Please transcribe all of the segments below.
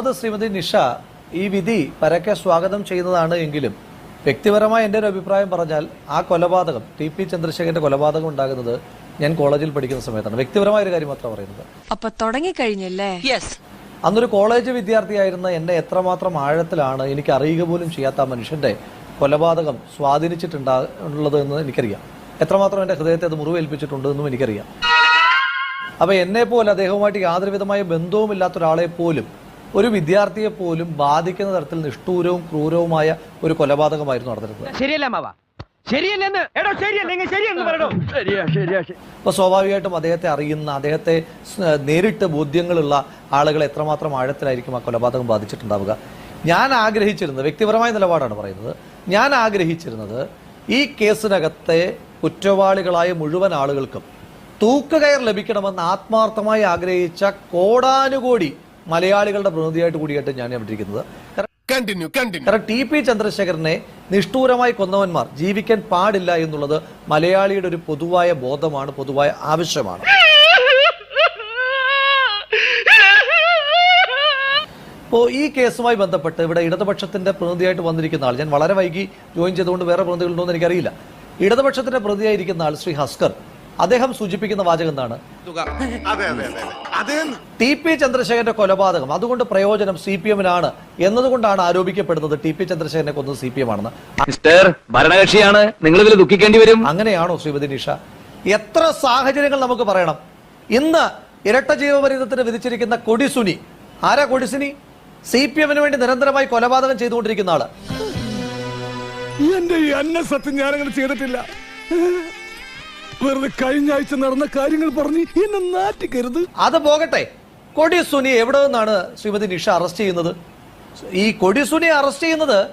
അത് ശ്രീമതി നിഷ ഈ വിധി പരക്കെ സ്വാഗതം ചെയ്യുന്നതാണ് എങ്കിലും വ്യക്തിപരമായ എന്റെ ഒരു അഭിപ്രായം പറഞ്ഞാൽ ആ കൊലപാതകം ടി പി ചന്ദ്രശേഖരന്റെ കൊലപാതകം ഉണ്ടാകുന്നത് ഞാൻ കോളേജിൽ പഠിക്കുന്ന സമയത്താണ്. വ്യക്തിപരമായ ഒരു കാര്യം മാത്രമാണ് പറയുന്നത്. അപ്പൊ തുടങ്ങിക്കഴിഞ്ഞല്ലേ? യെസ് അന്നൊരു കോളേജ് വിദ്യാർത്ഥിയായിരുന്ന എന്നെ എത്രമാത്രം ആഴത്തിലാണ് എനിക്ക് അറിയുക പോലും ചെയ്യാത്ത മനുഷ്യന്റെ കൊലപാതകം സ്വാധീനിച്ചിട്ടുണ്ടാ ഉള്ളത് എന്ന് എനിക്കറിയാം. എത്രമാത്രം എന്റെ ഹൃദയത്തെ അത് മുറിവേൽപ്പിച്ചിട്ടുണ്ട് എന്നും എനിക്കറിയാം. അപ്പൊ എന്നെ പോലെ അദ്ദേഹവുമായിട്ട് യാതൊരു വിധമായ ബന്ധവുമില്ലാത്ത ഒരാളെ പോലും ഒരു വിദ്യാർത്ഥിയെ പോലും ബാധിക്കുന്ന തരത്തിൽ നിഷ്ഠൂരവും ക്രൂരവുമായ ഒരു കൊലപാതകമായിരുന്നു നടന്നിരുന്നത്. ശരിയല്ല മാവ? അപ്പോൾ സ്വാഭാവികമായിട്ടും അദ്ദേഹത്തെ അറിയുന്ന അദ്ദേഹത്തെ നേരിട്ട് ബോധ്യങ്ങളുള്ള ആളുകൾ എത്രമാത്രം ആഴത്തിലായിരിക്കും ആ കൊലപാതകം ബാധിച്ചിട്ടുണ്ടാവുക? ഞാൻ ആഗ്രഹിച്ചിരുന്നത് വ്യക്തിപരമായ നിലപാടാണ് പറയുന്നത്. ഞാൻ ആഗ്രഹിച്ചിരുന്നത് ഈ കേസിനകത്തെ കുറ്റവാളികളായ മുഴുവൻ ആളുകൾക്കും തൂക്കുകയർ ലഭിക്കണമെന്ന് ആത്മാർത്ഥമായി ആഗ്രഹിച്ച കോടാനുകോടി മലയാളികളുടെ പ്രതിനിധിയായിട്ട് കൂടിയായിട്ട് ഞാൻ ഇരിക്കുന്നത്. കാരണം കണ്ടിന്യൂ കണ്ടിന്യൂ കാരണം ടി പി ചന്ദ്രശേഖരനെ നിഷ്ഠൂരമായി കൊന്നവന്മാർ ജീവിക്കാൻ പാടില്ല എന്നുള്ളത് മലയാളിയുടെ ഒരു പൊതുവായ ബോധമാണ് പൊതുവായ ആവശ്യമാണ്. ഇപ്പോൾ ഈ കേസുമായി ബന്ധപ്പെട്ട് ഇവിടെ ഇടതുപക്ഷത്തിന്റെ പ്രതിനിധിയായിട്ട് വന്നിരിക്കുന്ന ആൾ ഞാൻ വളരെ വൈകി ജോയിൻ ചെയ്തുകൊണ്ട് വേറെ പ്രതിനിധികളുണ്ടോ എന്ന് എനിക്കറിയില്ല. ഇടതുപക്ഷത്തിന്റെ പ്രതിയായിരിക്കുന്ന ആൾ ശ്രീ ഹസ്കർ. അദ്ദേഹം സൂചിപ്പിക്കുന്ന വാചകം എന്താണ്? അതെ അതെ അതെ അതെ. ടി പി ചന്ദ്രശേഖരന്റെ കൊലപാതകം അതുകൊണ്ട് പ്രയോജനം സി പി എമ്മിനാണ് എന്നതുകൊണ്ടാണ് ആരോപിക്കപ്പെടുന്നത് ടി പി ചന്ദ്രശേഖരനെ കൊന്നത് സി പി എം ആണെന്ന് മിസ്റ്റർ ഭരണകക്ഷിയാണ്. നിങ്ങൾ ഇതിൽ ദുഃഖിക്കേണ്ടി വരും. അങ്ങനെയാണോ ശ്രീമതി നിഷ? എത്ര സാഹചര്യങ്ങൾ നമുക്ക് പറയണം. ഇന്ന് ഇരട്ട ജീവപരിതത്തിന് വിധിച്ചിരിക്കുന്ന കൊടിസുനി. ആരാ കൊടിസുനി? സി പി എമ്മിന് വേണ്ടി നിരന്തരമായി കൊലപാതകം ചെയ്തുകൊണ്ടിരിക്കുന്ന ആൾ. എന്റെ ഈ അന്ന സത്യം ഞാനങ്ങനെ ചെയ്തിട്ടില്ല. വെറുതെ കഴിഞ്ഞ ആഴ്ച നടന്ന കാര്യങ്ങൾ പറഞ്ഞ് എന്നെ നാറ്റിക്കരുത്. അത് പോകട്ടെ. കൊടിസുനി എവിടെ നിന്നാണ് ശ്രീമതി നിഷ അറസ്റ്റ് ചെയ്യുന്നത്? ഈ കൊടിസുനി അറസ്റ്റ് ചെയ്യുന്നത്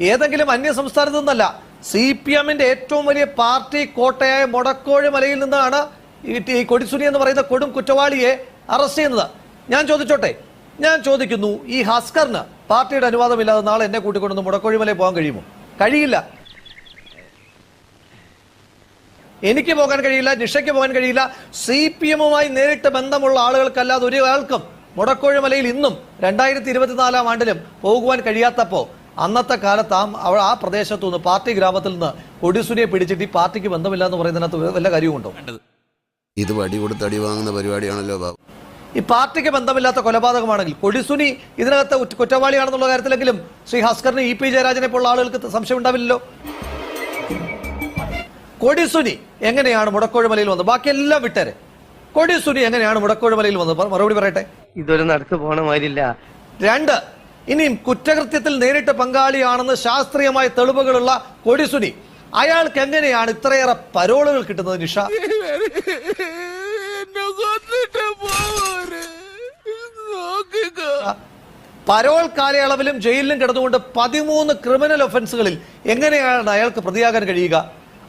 ഏതെങ്കിലും അന്യ സംസ്ഥാനത്തു നിന്നല്ല. സി പി എമ്മിന്റെ ഏറ്റവും വലിയ പാർട്ടി കോട്ടയായ മുടക്കോഴി മലയിൽ നിന്നാണ് ഈ കൊടിസുനി എന്ന് പറയുന്ന കൊടും കുറ്റവാളിയെ അറസ്റ്റ് ചെയ്യുന്നത്. ഞാൻ ചോദിച്ചോട്ടെ. ഞാൻ ചോദിക്കുന്നു ഈ ഹസ്കറിന് പാർട്ടിയുടെ അനുവാദമില്ലാതെ നാളെ എന്നെ കൂട്ടിക്കൊണ്ടൊന്ന് മുടക്കോഴിമലയിൽ പോകാൻ കഴിയുമോ? കഴിയില്ല. എനിക്ക് പോകാൻ കഴിയില്ല നിഷയ്ക്ക് പോകാൻ കഴിയില്ല. സി പി എമ്മുമായി നേരിട്ട് ബന്ധമുള്ള ആളുകൾക്കല്ലാതെ ഒരാൾക്കും മുടക്കോഴിമലയിൽ ഇന്നും രണ്ടായിരത്തി ഇരുപത്തിനാലാം ആണ്ടിലും പോകുവാൻ കഴിയാത്തപ്പോൾ അന്നത്തെ കാലത്ത് ആ അവൾ ആ പ്രദേശത്തു നിന്ന് പാർട്ടി ഗ്രാമത്തിൽ നിന്ന് കൊടിസുനിയെ പിടിച്ചിട്ട് ഈ പാർട്ടിക്ക് ബന്ധമില്ല എന്ന് പറയുന്നതിനകത്ത് വല്ല കാര്യമുണ്ടോ ഇത് വടി കൊടുത്ത് അടി വാങ്ങുന്ന പരിപാടിയാണല്ലോ ബാബു. ഈ പാർട്ടിക്ക് ബന്ധമില്ലാത്ത കൊലപാതകമാണെങ്കിൽ കൊടിസുനി ഇതിനകത്ത് കുറ്റ- കുറ്റവാളിയാണെന്നുള്ള കാര്യത്തിലെങ്കിലും ശ്രീ ഹസ്കറിന് ഇ പി ജയരാജനെ പോലുള്ള ആളുകൾക്ക് സംശയം ഉണ്ടാവില്ലല്ലോ കൊടിസുനി എങ്ങനെയാണ് മുടക്കോഴമലയിൽ വന്നത്? ബാക്കിയെല്ലാം വിട്ടേരെ. കൊടിസുനി എങ്ങനെയാണ് മുടക്കോഴമലയിൽ വന്നത്? മറുപടി പറയട്ടെ. ഇതൊരു നടക്ക് പോണ മാതിരില്ല. രണ്ട് ഇനിയും കുറ്റകൃത്യത്തിൽ നേരിട്ട് പങ്കാളിയാണെന്ന് ശാസ്ത്രീയമായ തെളിവുകളുള്ള കൊടിസുനി അയാൾക്ക് എങ്ങനെയാണ് ഇത്രയേറെ പരോളുകൾ കിട്ടുന്നത് നിഷ? പരോൾ കാലയളവിലും ജയിലിലും കിടന്നുകൊണ്ട് പതിമൂന്ന് ക്രിമിനൽ ഒഫൻസുകളിൽ എങ്ങനെയാണ് അയാൾക്ക് പ്രതിയാകാൻ കഴിയുക?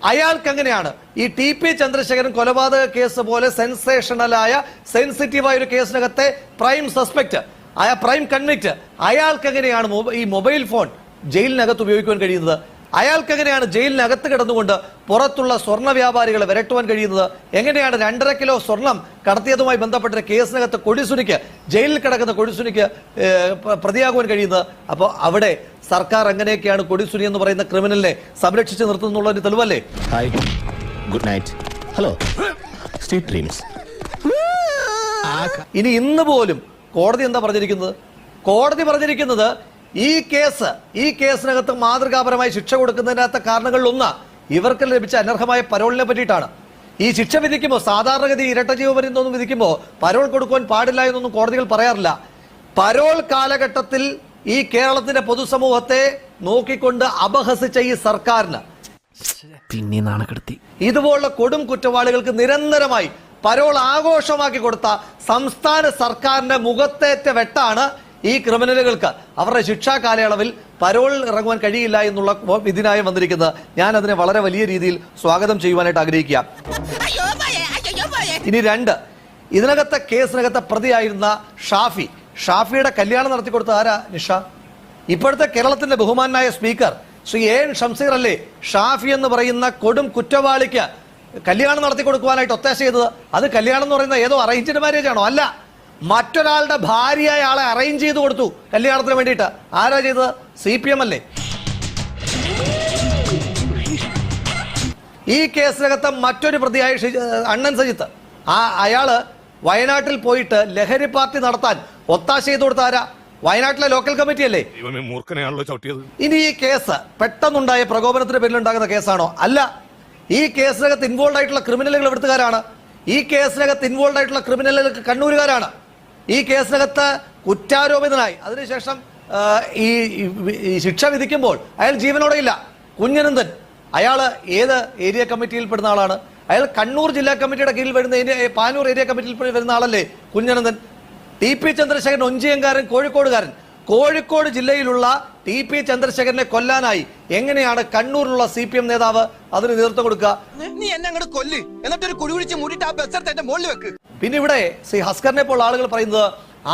അയാൾക്ക് എങ്ങനെയാണ് ഈ ടി പി ചന്ദ്രശേഖരൻ കൊലപാതക കേസ് പോലെ സെൻസേഷണലായ സെൻസിറ്റീവായ ഒരു കേസിനകത്തെ പ്രൈം സസ്പെക്ട് ആയ പ്രൈം കൺവിക്ട് അയാൾക്ക് എങ്ങനെയാണ് ഈ മൊബൈൽ ഫോൺ ജയിലിനകത്ത് ഉപയോഗിക്കുവാൻ കഴിയുന്നത്. അയാൾക്ക് എങ്ങനെയാണ് ജയിലിനകത്ത് കിടന്നുകൊണ്ട് പുറത്തുള്ള സ്വർണ വ്യാപാരികളെ വിരട്ടുവാൻ കഴിയുന്നത്? എങ്ങനെയാണ് രണ്ടര കിലോ സ്വർണം കടത്തിയതുമായി ബന്ധപ്പെട്ട കേസിനകത്ത് കൊടിസുനിക്ക് ജയിലിൽ കിടക്കുന്ന കൊടിസുനിക്ക് പ്രതിയാകുവാൻ കഴിയുന്നത്? അപ്പോൾ അവിടെ സർക്കാർ എങ്ങനെയൊക്കെയാണ് കൊടിസുനി എന്ന് പറയുന്ന ക്രിമിനലിനെ സംരക്ഷിച്ച് നിർത്തുന്നുള്ളതിന് തെളിവല്ലേ? Hi good night hello sweet dreams ഇനി ഇന്ന് പോലും കോടതി എന്താ പറഞ്ഞിരിക്കുന്നത്? കോടതി പറഞ്ഞിരിക്കുന്നത് ഈ കേസ് ഈ കേസിനകത്ത് മാതൃകാപരമായി ശിക്ഷ കൊടുക്കുന്നതിനകത്ത കാരണങ്ങളിലൊന്ന് ഇവർക്ക് ലഭിച്ച അനർഹമായ പരോളിനെ പറ്റിയിട്ടാണ്. ഈ ശിക്ഷ വിധിക്കുമ്പോൾ സാധാരണഗതി ഇരട്ട ജീവപര്യന്തമൊന്നും വിധിക്കുമ്പോൾ പരോൾ കൊടുക്കുവാൻ പാടില്ല എന്നൊന്നും കോടതികൾ പറയാറില്ല. പരോൾ കാലഘട്ടത്തിൽ ഈ കേരളത്തിന്റെ പൊതുസമൂഹത്തെ നോക്കിക്കൊണ്ട് അപഹസിച്ച ഈ സർക്കാരിന് പിന്നെ നാണക്കെടുത്തി. ഇതുപോലുള്ള കൊടും കുറ്റവാളികൾക്ക് നിരന്തരമായി പരോൾ ആഘോഷമാക്കി കൊടുത്ത സംസ്ഥാന സർക്കാരിന്റെ മുഖത്തേറ്റ വെട്ടാണ് ഈ ക്രിമിനലുകൾക്ക് അവരുടെ ശിക്ഷാ കാലയളവിൽ പരോൾ ഇറങ്ങുവാൻ കഴിയില്ല എന്നുള്ള വിധിനായം വന്നിരിക്കുന്നത് ഞാൻ അതിനെ വളരെ വലിയ രീതിയിൽ സ്വാഗതം ചെയ്യുവാനായിട്ട് ആഗ്രഹിക്കുക. ഇനി രണ്ട് ഇതിനകത്തെ കേസിനകത്തെ പ്രതിയായിരുന്ന ഷാഫി ഷാഫിയുടെ കല്യാണം നടത്തി കൊടുത്ത ആരാ നിഷ? ഇപ്പോഴത്തെ കേരളത്തിന്റെ ബഹുമാനായ speaker Shri A N Shamseer അല്ലേ ഷാഫി എന്ന് പറയുന്ന കൊടും കുറ്റവാളിക്ക് കല്യാണം നടത്തി കൊടുക്കുവാനായിട്ട് ഒത്താശ ചെയ്തത്? അത് കല്യാണം എന്ന് പറയുന്ന ഏതോ അറേഞ്ച്ഡ് മാരേജ് ആണോ? അല്ല. മറ്റൊരാളുടെ ഭാര്യ അയാളെ അറേഞ്ച് ചെയ്ത് കൊടുത്തു. കല്യാണത്തിന് വേണ്ടിയിട്ട്. ആരാ ചെയ്തത്? സി പി എം അല്ലേ? ഈ കേസിനകത്ത് മറ്റൊരു പ്രതിയായ അണ്ണൻ സജിത്ത്. ആ അയാൾ വയനാട്ടിൽ പോയിട്ട് ലഹരി പാർട്ടി നടത്താൻ ഒത്താശ ചെയ്ത് കൊടുത്ത ആരാ? വയനാട്ടിലെ ലോക്കൽ കമ്മിറ്റി അല്ലേ? ഇനി ഈ കേസ് പെട്ടെന്നുണ്ടായ പ്രകോപനത്തിന്റെ പേരിൽ ഉണ്ടാകുന്ന കേസാണോ? അല്ല. ഈ കേസിനകത്ത് ഇൻവോൾവ് ആയിട്ടുള്ള ക്രിമിനലുകൾ എവിടുത്തുകാരാണ് ഈ കേസിനകത്ത് ഇൻവോൾവ് ആയിട്ടുള്ള ക്രിമിനലുകൾ കണ്ണൂരുകാരാണ്. ഈ കേസിനകത്ത് കുറ്റാരോപിതനായി. അതിനുശേഷം ഈ ശിക്ഷ വിധിക്കുമ്പോൾ അയാൾ ജീവനോടെ ഇല്ല കുഞ്ഞനന്ദൻ അയാൾ ഏത് ഏരിയ കമ്മിറ്റിയിൽ പെടുന്ന ആളാണ്? അയാൾ കണ്ണൂർ ജില്ലാ കമ്മിറ്റിയുടെ കീഴിൽ വരുന്ന പാനൂർ ഏരിയ കമ്മിറ്റിയിൽ വരുന്ന ആളല്ലേ കുഞ്ഞനന്ദൻ? ടി പി ചന്ദ്രശേഖരൻ ഒഞ്ചിയങ്കാരൻ കോഴിക്കോടുകാരൻ. കോഴിക്കോട് ജില്ലയിലുള്ള ടി പി ചന്ദ്രശേഖരനെ കൊല്ലാനായി എങ്ങനെയാണ് കണ്ണൂരിലുള്ള സി പി എം നേതാവ് അതിന് നേതൃത്വം കൊടുക്കുക? നീ എന്നെ അങ്ങോട്ട് കൊല്ല്. കുഴി കുഴിച്ച് മൂടിയിട്ട് ആ ബസ് എടുത്ത് എന്റെ മുകളിൽ വെക്ക്. പിന്നെ ഇവിടെ ശ്രീ ഹസ്കറിനെ പോലുള്ള ആളുകൾ പറയുന്നത്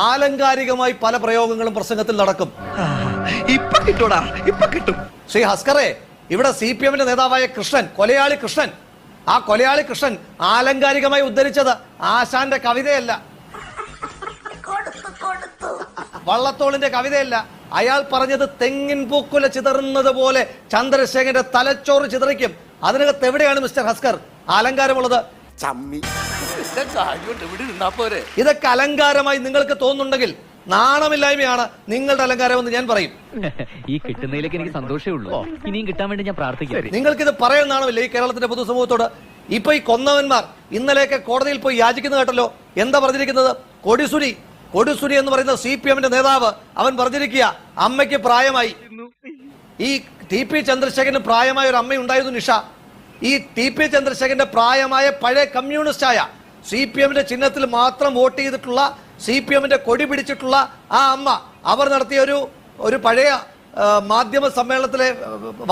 ആലങ്കാരികമായി പല പ്രയോഗങ്ങളും പ്രസംഗത്തിൽ നടക്കും. ഇപ്പൊ കിട്ടൂടാ. ഇപ്പൊ കിട്ടും. ശ്രീ ഹസ്കറെ ഇവിടെ സി പി എമ്മിന്റെ നേതാവായ കൃഷ്ണൻ കൊലയാളി കൃഷ്ണൻ. ആ കൊലയാളി കൃഷ്ണൻ ആലങ്കാരികമായി ഉദ്ധരിച്ചത് ആശാന്റെ കവിതയല്ല. വള്ളത്തോളിന്റെ കവിതയല്ല. അയാൾ പറഞ്ഞത് തെങ്ങിൻ പൂക്കുല ചിതറുന്നത് പോലെ ചന്ദ്രശേഖരന്റെ തലച്ചോറ് ചിതറിക്കും. അതിനകത്ത് എവിടെയാണ് മിസ്റ്റർ ഹസ്കർ? അലങ്കാരമുള്ളത്? ഇതൊക്കെ അലങ്കാരമായി നിങ്ങൾക്ക് തോന്നുന്നുണ്ടെങ്കിൽ നാണമില്ലായ്മയാണ് നിങ്ങളുടെ അലങ്കാരം എന്ന് ഞാൻ പറയും. ഈ കിട്ടുന്നതിലേക്ക് എനിക്ക് സന്തോഷമേ ഉള്ളൂ. ഇനിയും കിട്ടാൻ വേണ്ടി ഞാൻ പ്രാർത്ഥിക്കുന്നു. നിങ്ങൾക്ക് ഇത് പറയാൻ നാണമില്ല ഈ കേരളത്തിന്റെ പൊതുസമൂഹത്തോട്. ഇപ്പൊ ഈ കൊന്നവന്മാർ ഇന്നലെയൊക്കെ കോടതിയിൽ പോയി യാചിക്കുന്ന കേട്ടല്ലോ. എന്താ പറഞ്ഞിരിക്കുന്നത്? കൊടിസുരി കൊടിസുരി എന്ന് പറയുന്ന സി പി എമ്മിന്റെ നേതാവ് അവൻ പറഞ്ഞിരിക്കുക അമ്മയ്ക്ക് പ്രായമായി. ഈ ടി പി ചന്ദ്രശേഖരന് പ്രായമായ ഒരു അമ്മയുണ്ടായിരുന്നു നിഷ. ഈ ടി പി ചന്ദ്രശേഖരന്റെ പ്രായമായ പഴയ കമ്മ്യൂണിസ്റ്റ് ആയ സി പി എമ്മിന്റെ ചിഹ്നത്തിൽ മാത്രം വോട്ട് ചെയ്തിട്ടുള്ള സി പി എമ്മിന്റെ കൊടി പിടിച്ചിട്ടുള്ള ആ അമ്മ. അവർ നടത്തിയ ഒരു ഒരു പഴയ മാധ്യമ സമ്മേളനത്തിലെ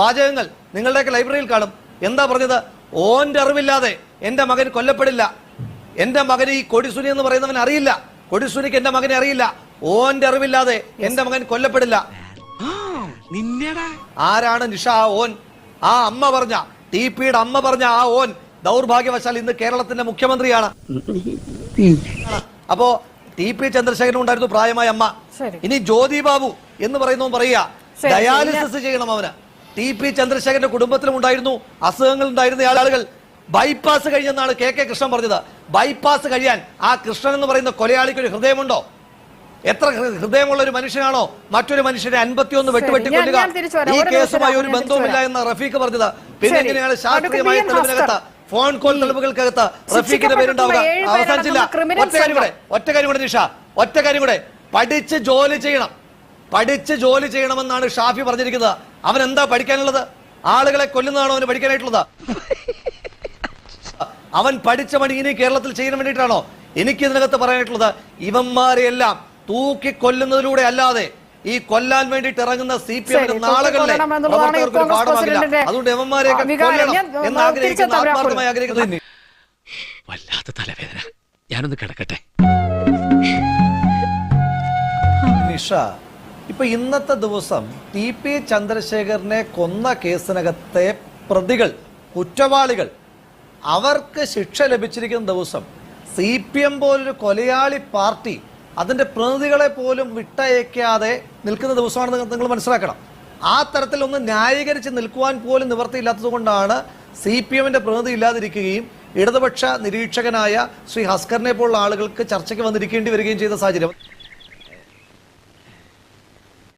വാചകങ്ങൾ നിങ്ങളുടെയൊക്കെ ലൈബ്രറിയിൽ കാണും. എന്താ പറഞ്ഞത്? ഓന്റെ അറിവില്ലാതെ എന്റെ മകൻ കൊല്ലപ്പെടില്ല. എന്റെ മകൻ ഈ കൊടിസുനി എന്ന് പറയുന്നവൻ അറിയില്ല. കൊടിസുനിക്ക് എന്റെ മകനെ അറിയില്ല. ഓന്റെ അറിവില്ലാതെ എന്റെ മകൻ കൊല്ലപ്പെടില്ല. ആരാണ് നിഷ ആ ഓൻ? ആ അമ്മ പറഞ്ഞ ടി പിയുടെ അമ്മ പറഞ്ഞ ആ ഓൻ ദൗർഭാഗ്യവശാൽ ഇന്ന് കേരളത്തിന്റെ മുഖ്യമന്ത്രിയാണ്. അപ്പോ ടി പി ചന്ദ്രശേഖരൻ ഉണ്ടായിരുന്നു പ്രായമായ അമ്മ. ഇനി ജ്യോതി ബാബു എന്ന് പറയുന്നവൻ പറയുക ഡയാലിസിസ് ചെയ്യണം അവന്. ടി പി ചന്ദ്രശേഖരന്റെ കുടുംബത്തിലും ഉണ്ടായിരുന്നു അസുഖങ്ങൾ ഉണ്ടായിരുന്ന ആളുകൾ. ബൈപ്പാസ് കഴിഞ്ഞെന്നാണ് കെ കെ കൃഷ്ണൻ പറഞ്ഞത്. ബൈപ്പാസ് കഴിയാൻ ആ കൃഷ്ണൻ എന്ന് പറയുന്ന കൊലയാളിക്ക് ഒരു ഹൃദയമുണ്ടോ? എത്ര ഹൃദയമുള്ള ഒരു മനുഷ്യനാണോ? മറ്റൊരു മനുഷ്യനെ അൻപത്തിയൊന്ന് വെട്ടുവെട്ടി കൊല്ലുക. ഈ കേസുമായി ഒരു ബന്ധവുമില്ല എന്ന് റഫീഖ് പറഞ്ഞത്. പിന്നെ. എങ്ങനെയാണ് ശാസ്ത്രീയമായ തെളിവിനകത്ത് ഫോൺ കോൾ തെളിവുകൾക്കകത്ത് റഫീഖിന്റെ പേരുണ്ടാവുക? അവസാനിച്ചില്ല. ഒറ്റ കാര്യം കൂടെ ഒറ്റ കാര്യം കൂടെ നിഷ ഒറ്റ കാര്യം കൂടെ. പഠിച്ച് ജോലി ചെയ്യണം. പഠിച്ച് ജോലി ചെയ്യണമെന്നാണ് ഷാഫി പറഞ്ഞിരിക്കുന്നത്. അവൻ എന്താ പഠിക്കാനുള്ളത്? ആളുകളെ കൊല്ലുന്നതാണോ അവന് പഠിക്കാനായിട്ടുള്ളത്? അവൻ പഠിച്ച പണി ഇനി കേരളത്തിൽ ചെയ്യാൻ വേണ്ടിയിട്ടാണോ? എനിക്ക് ഇതിനകത്ത് പറയാനായിട്ടുള്ളത് ഇവന്മാരെയെല്ലാം തൂക്കി കൊല്ലുന്നതിലൂടെ അല്ലാതെ ഈ കൊല്ലാൻ വേണ്ടിട്ട് ഇറങ്ങുന്ന സി പി എമ്മിന്റെ ശരി, നാളുകളിലെ പ്രവർത്തകർക്ക് പാഠമാകില്ല. അതുകൊണ്ട് ഇവന്മാരെ കൊല്ലണം എന്ന്. ആത്മാർത്ഥമായി ആഗ്രഹിക്കുന്നു വല്ലാത്ത തലവേദന. ഞാനൊന്ന് കിടക്കട്ടെ. നിഷ ഇപ്പൊ ഇന്നത്തെ ദിവസം ടി പി ചന്ദ്രശേഖരനെ കൊന്ന കേസിനകത്തെ പ്രതികൾ കുറ്റവാളികൾ അവർക്ക് ശിക്ഷ ലഭിച്ചിരിക്കുന്ന ദിവസം സി പി എം പോലൊരു കൊലയാളി പാർട്ടി അതിന്റെ പ്രതിനിധികളെ പോലും വിട്ടയക്കാതെ നിൽക്കുന്ന ദിവസമാണെന്ന് നിങ്ങൾ മനസ്സിലാക്കണം. ആ തരത്തിൽ ഒന്ന് ന്യായീകരിച്ച് നിൽക്കുവാൻ പോലും നിവർത്തിയില്ലാത്തത് കൊണ്ടാണ് സി പി എമ്മിന്റെ പ്രതിനിധി ഇല്ലാതിരിക്കുകയും ഇടതുപക്ഷ നിരീക്ഷകനായ ശ്രീ ഹസ്കറിനെ പോലുള്ള ആളുകൾക്ക് ചർച്ചയ്ക്ക് വന്നിരിക്കേണ്ടി വരികയും ചെയ്ത സാഹചര്യം.